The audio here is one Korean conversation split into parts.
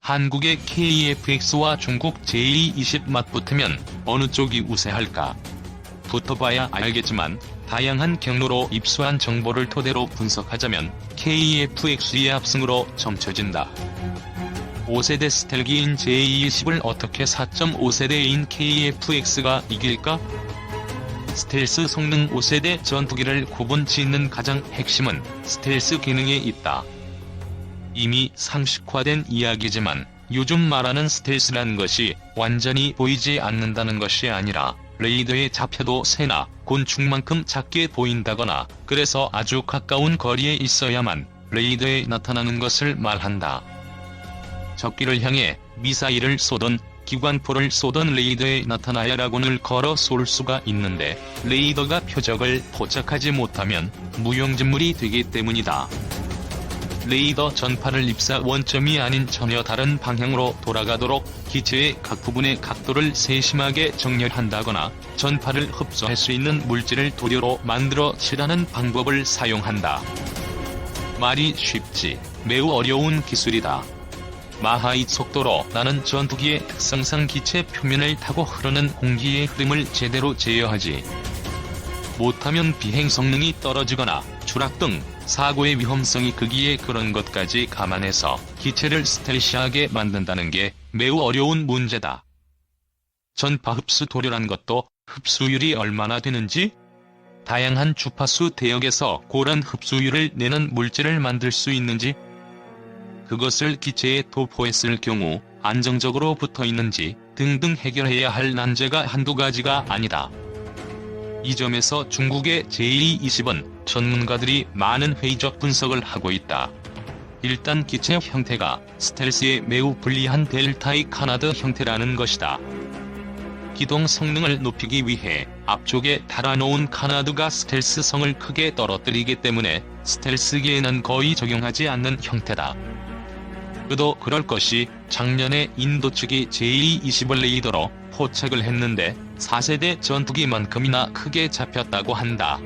한국의 KFX와 중국 J20 맞붙으면 어느 쪽이 우세할까? 붙어봐야 알겠지만 다양한 경로로 입수한 정보를 토대로 분석하자면 KFX의 압승으로 점쳐진다. 5세대 스텔기인 J20을 어떻게 4.5세대인 KFX가 이길까? 스텔스 성능 5세대 전투기를 구분 짓는 가장 핵심은 스텔스 기능에 있다. 이미 상식화된 이야기지만 요즘 말하는 스텔스란 것이 완전히 보이지 않는다는 것이 아니라 레이더에 잡혀도 새나 곤충만큼 작게 보인다거나 그래서 아주 가까운 거리에 있어야만 레이더에 나타나는 것을 말한다. 적기를 향해 미사일을 쏘던 기관포를 쏘던 레이더에 나타나야 라곤을 걸어 쏠 수가 있는데 레이더가 표적을 포착하지 못하면 무용지물이 되기 때문이다. 레이더 전파를 입사 원점이 아닌 전혀 다른 방향으로 돌아가도록 기체의 각 부분의 각도를 세심하게 정렬한다거나 전파를 흡수할 수 있는 물질을 도료로 만들어 칠하는 방법을 사용한다. 말이 쉽지 매우 어려운 기술이다. 마하의 속도로 나는 전투기의 특성상 기체 표면을 타고 흐르는 공기의 흐름을 제대로 제어하지. 못하면 비행 성능이 떨어지거나 추락 등 사고의 위험성이 극이에 그런 것까지 감안해서 기체를 스텔시하게 만든다는 게 매우 어려운 문제다. 전파 흡수 도료란 것도 흡수율이 얼마나 되는지 다양한 주파수 대역에서 고란 흡수율을 내는 물질을 만들 수 있는지 그것을 기체에 도포했을 경우 안정적으로 붙어 있는지 등등 해결해야 할 난제가 한두 가지가 아니다. 이 점에서 중국의 제20은 전문가들이 많은 회의적 분석을 하고 있다. 일단 기체 형태가 스텔스에 매우 불리한 델타의 카나드 형태라는 것이다. 기동 성능을 높이기 위해 앞쪽에 달아놓은 카나드가 스텔스성을 크게 떨어뜨리기 때문에 스텔스기에는 거의 적용하지 않는 형태다. 그도 그럴 것이 작년에 인도 측이 제20을 레이더로 포착을 했는데 4세대 전투기만큼이나 크게 잡혔다고 한다.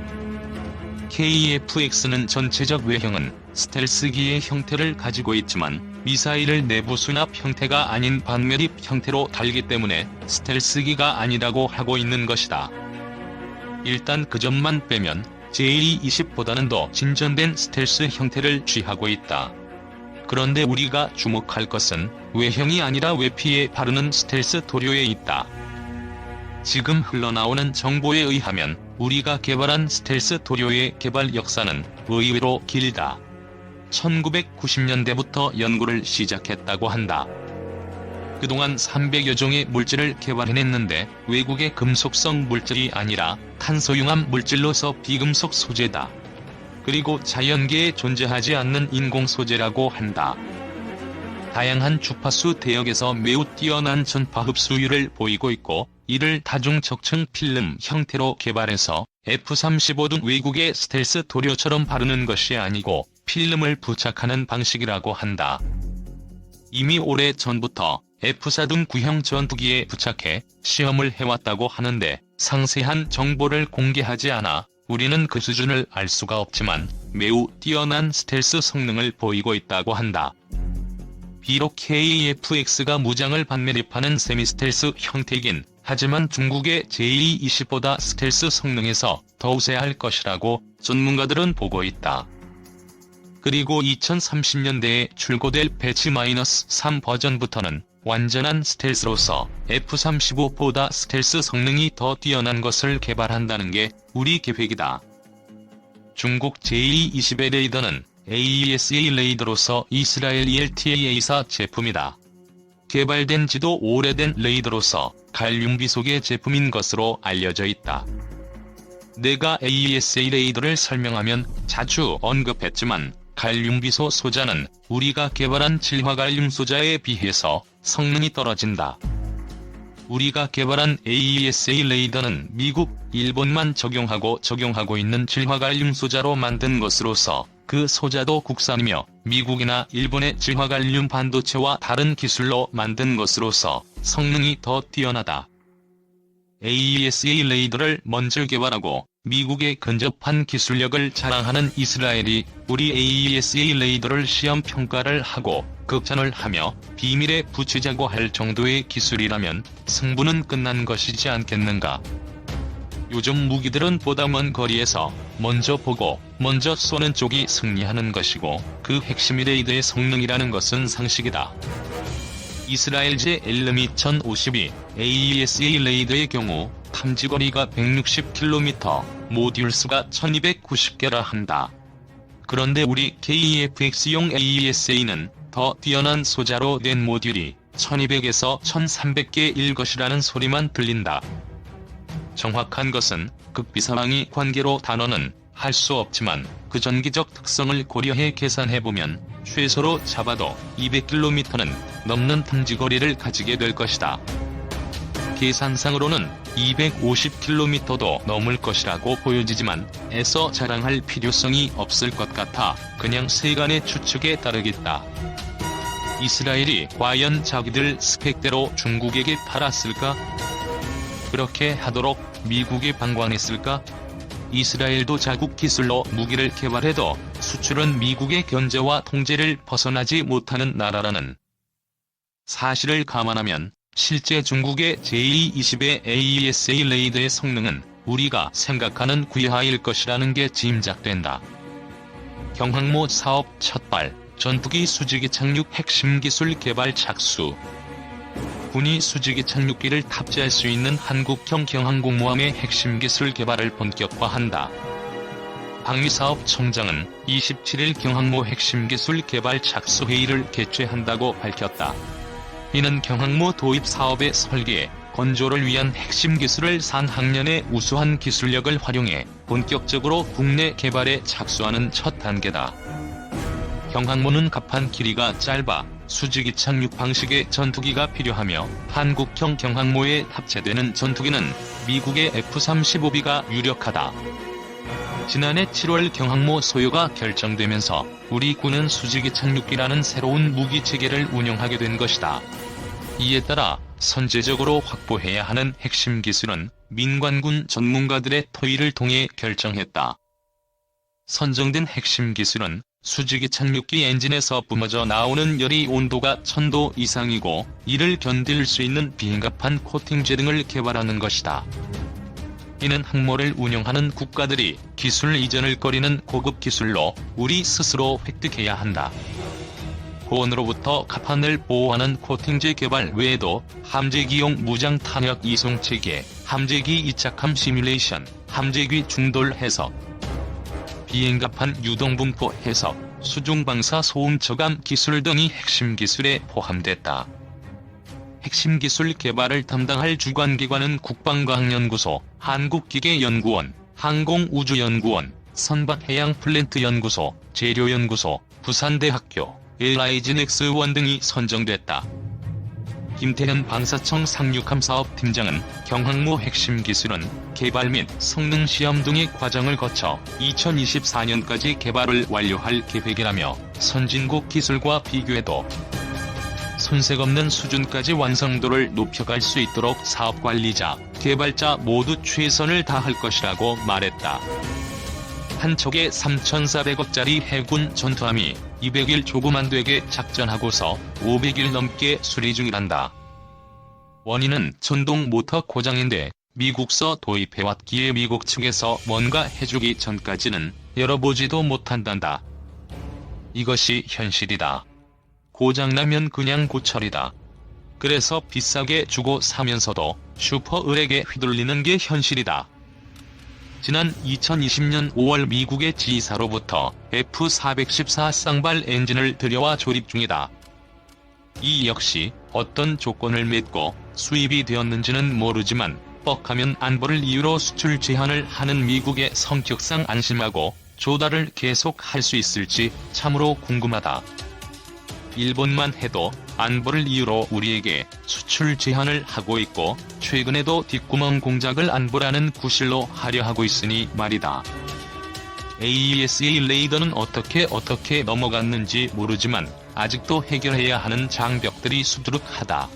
KFX는 전체적 외형은 스텔스기의 형태를 가지고 있지만 미사일을 내부 수납 형태가 아닌 반매립 형태로 달기 때문에 스텔스기가 아니라고 하고 있는 것이다. 일단 그 점만 빼면 J20보다는 더 진전된 스텔스 형태를 취하고 있다. 그런데 우리가 주목할 것은 외형이 아니라 외피에 바르는 스텔스 도료에 있다. 지금 흘러나오는 정보에 의하면 우리가 개발한 스텔스 도료의 개발 역사는 의외로 길다. 1990년대부터 연구를 시작했다고 한다. 그동안 300여 종의 물질을 개발해냈는데 외국의 금속성 물질이 아니라 탄소융합 물질로서 비금속 소재다. 그리고 자연계에 존재하지 않는 인공 소재라고 한다. 다양한 주파수 대역에서 매우 뛰어난 전파 흡수율을 보이고 있고 이를 다중적층 필름 형태로 개발해서 F-35 등 외국의 스텔스 도료처럼 바르는 것이 아니고 필름을 부착하는 방식이라고 한다. 이미 오래 전부터 F-4 등 구형 전투기에 부착해 시험을 해왔다고 하는데 상세한 정보를 공개하지 않아 우리는 그 수준을 알 수가 없지만 매우 뛰어난 스텔스 성능을 보이고 있다고 한다. 비록 KFX가 무장을 반매립하는 세미스텔스 형태이긴 하지만 중국의 J20보다 스텔스 성능에서 더 우세할 것이라고 전문가들은 보고 있다. 그리고 2030년대에 출고될 배치-3 버전부터는 완전한 스텔스로서 F-35보다 스텔스 성능이 더 뛰어난 것을 개발한다는 게 우리 계획이다. 중국 J-20의 레이더는 AESA 레이더로서 이스라엘 ELTA사 제품이다. 개발된 지도 오래된 레이더로서 갈륨 비속의 제품인 것으로 알려져 있다. 내가 AESA 레이더를 설명하면 자주 언급했지만 갈륨 비소 소자는 우리가 개발한 질화갈륨 소자에 비해서 성능이 떨어진다. 우리가 개발한 AESA 레이더는 미국, 일본만 적용하고 적용하고 있는 질화갈륨 소자로 만든 것으로서 그 소자도 국산이며 미국이나 일본의 질화갈륨 반도체와 다른 기술로 만든 것으로서 성능이 더 뛰어나다. AESA 레이더를 먼저 개발하고 미국의 근접한 기술력을 자랑하는 이스라엘이 우리 AESA 레이더를 시험 평가를 하고 극찬을 하며 비밀에 붙이자고 할 정도의 기술이라면 승부는 끝난 것이지 않겠는가. 요즘 무기들은 보다 먼 거리에서 먼저 보고 먼저 쏘는 쪽이 승리하는 것이고 그 핵심이 레이더의 성능이라는 것은 상식이다. 이스라엘제 엘르미 1052 AESA 레이더의 경우 탐지거리가 160km, 모듈 수가 1290개라 한다. 그런데 우리 KEFX용 AESA는 더 뛰어난 소자로 된 모듈이 1200에서 1300개일 것이라는 소리만 들린다. 정확한 것은 극비 상황이 관계로 단어는 할 수 없지만 그 전기적 특성을 고려해 계산해보면 최소로 잡아도 200km는 넘는 탐지거리를 가지게 될 것이다. 계산상으로는 250km도 넘을 것이라고 보여지지만 애써 자랑할 필요성이 없을 것 같아 그냥 세간의 추측에 따르겠다. 이스라엘이 과연 자기들 스펙대로 중국에게 팔았을까? 그렇게 하도록 미국이 방관했을까? 이스라엘도 자국 기술로 무기를 개발해도 수출은 미국의 견제와 통제를 벗어나지 못하는 나라라는 사실을 감안하면 실제 중국의 제220의 AESA 레이더의 성능은 우리가 생각하는 귀하일 것이라는 게 짐작된다. 경항모 사업 첫발, 전투기 수직이 착륙 핵심 기술 개발 착수. 군이 수직이 착륙기를 탑재할 수 있는 한국형 경항공모함의 핵심 기술 개발을 본격화한다. 방위사업 청장은 27일 경항모 핵심 기술 개발 착수 회의를 개최한다고 밝혔다. 이는 경항모 도입 사업의 설계, 건조를 위한 핵심 기술을 산학년의 우수한 기술력을 활용해 본격적으로 국내 개발에 착수하는 첫 단계다. 경항모는 갑판 길이가 짧아 수직이 착륙 방식의 전투기가 필요하며 한국형 경항모에 탑재되는 전투기는 미국의 F-35B가 유력하다. 지난해 7월 경항모 소요가 결정되면서 우리 군은 수직이 착륙기라는 새로운 무기 체계를 운영하게 된 것이다. 이에 따라 선제적으로 확보해야 하는 핵심 기술은 민관군 전문가들의 토의를 통해 결정했다. 선정된 핵심 기술은 수직이 착륙기 엔진에서 뿜어져 나오는 열이 온도가 1000도 이상이고 이를 견딜 수 있는 비행갑판 코팅제 등을 개발하는 것이다. 이는 항모를 운영하는 국가들이 기술 이전을 꺼리는 고급 기술로 우리 스스로 획득해야 한다. 고온으로부터 갑판을 보호하는 코팅제 개발 외에도 함재기용 무장 탄약 이송 체계, 함재기 이착함 시뮬레이션, 함재기 중돌 해석, 비행갑판 유동분포 해석, 수중방사 소음 저감 기술 등이 핵심 기술에 포함됐다. 핵심 기술 개발을 담당할 주관기관은 국방과학연구소, 한국기계연구원, 항공우주연구원, 선박해양플랜트연구소, 재료연구소, 부산대학교, LIG넥스원 등이 선정됐다. 김태현 방사청 상륙함 사업 팀장은 경항모 핵심 기술은 개발 및 성능 시험 등의 과정을 거쳐 2024년까지 개발을 완료할 계획이라며 선진국 기술과 비교해도 손색 없는 수준까지 완성도를 높여갈 수 있도록 사업 관리자, 개발자 모두 최선을 다할 것이라고 말했다. 한 척에 3,400억짜리 해군 전투함이 200일 조금 안 되게 작전하고서 500일 넘게 수리 중이란다. 원인은 전동 모터 고장인데 미국서 도입해왔기에 미국 측에서 뭔가 해주기 전까지는 열어보지도 못한단다. 이것이 현실이다. 고장나면 그냥 고철이다. 그래서 비싸게 주고 사면서도 슈퍼 을에게 휘둘리는 게 현실이다. 지난 2020년 5월 미국의 지사로부터 F-414 쌍발 엔진을 들여와 조립 중이다. 이 역시 어떤 조건을 맺고 수입이 되었는지는 모르지만 뻑하면 안보를 이유로 수출 제한을 하는 미국의 성격상 안심하고 조달을 계속 할 수 있을지 참으로 궁금하다. 일본만 해도 안보를 이유로 우리에게 수출 제한을 하고 있고 최근에도 뒷구멍 공작을 안보라는 구실로 하려 하고 있으니 말이다. AESA 레이더는 어떻게 어떻게 넘어갔는지 모르지만 아직도 해결해야 하는 장벽들이 수두룩하다.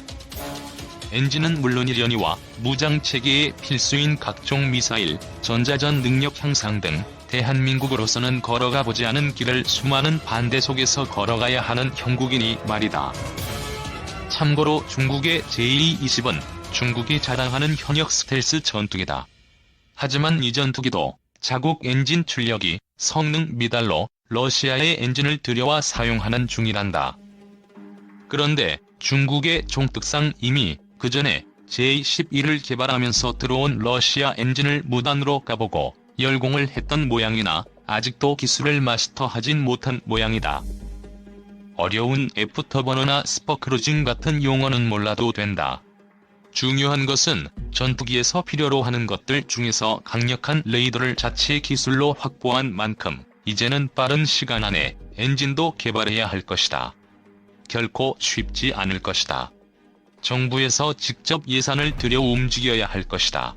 엔진은 물론이려니와 무장 체계에 필수인 각종 미사일, 전자전 능력 향상 등 대한민국으로서는 걸어가 보지 않은 길을 수많은 반대 속에서 걸어가야 하는 형국이니 말이다. 참고로 중국의 제220은 중국이 자랑하는 현역 스텔스 전투기다. 하지만 이 전투기도 자국 엔진 출력이 성능 미달로 러시아의 엔진을 들여와 사용하는 중이란다. 그런데 중국의 종특상 이미 그 전에 제11을 개발하면서 들어온 러시아 엔진을 무단으로 까보고 열공을 했던 모양이나 아직도 기술을 마스터하진 못한 모양이다. 어려운 애프터버너나 스퍼크루징 같은 용어는 몰라도 된다. 중요한 것은 전투기에서 필요로 하는 것들 중에서 강력한 레이더를 자체 기술로 확보한 만큼 이제는 빠른 시간 안에 엔진도 개발해야 할 것이다. 결코 쉽지 않을 것이다. 정부에서 직접 예산을 들여 움직여야 할 것이다.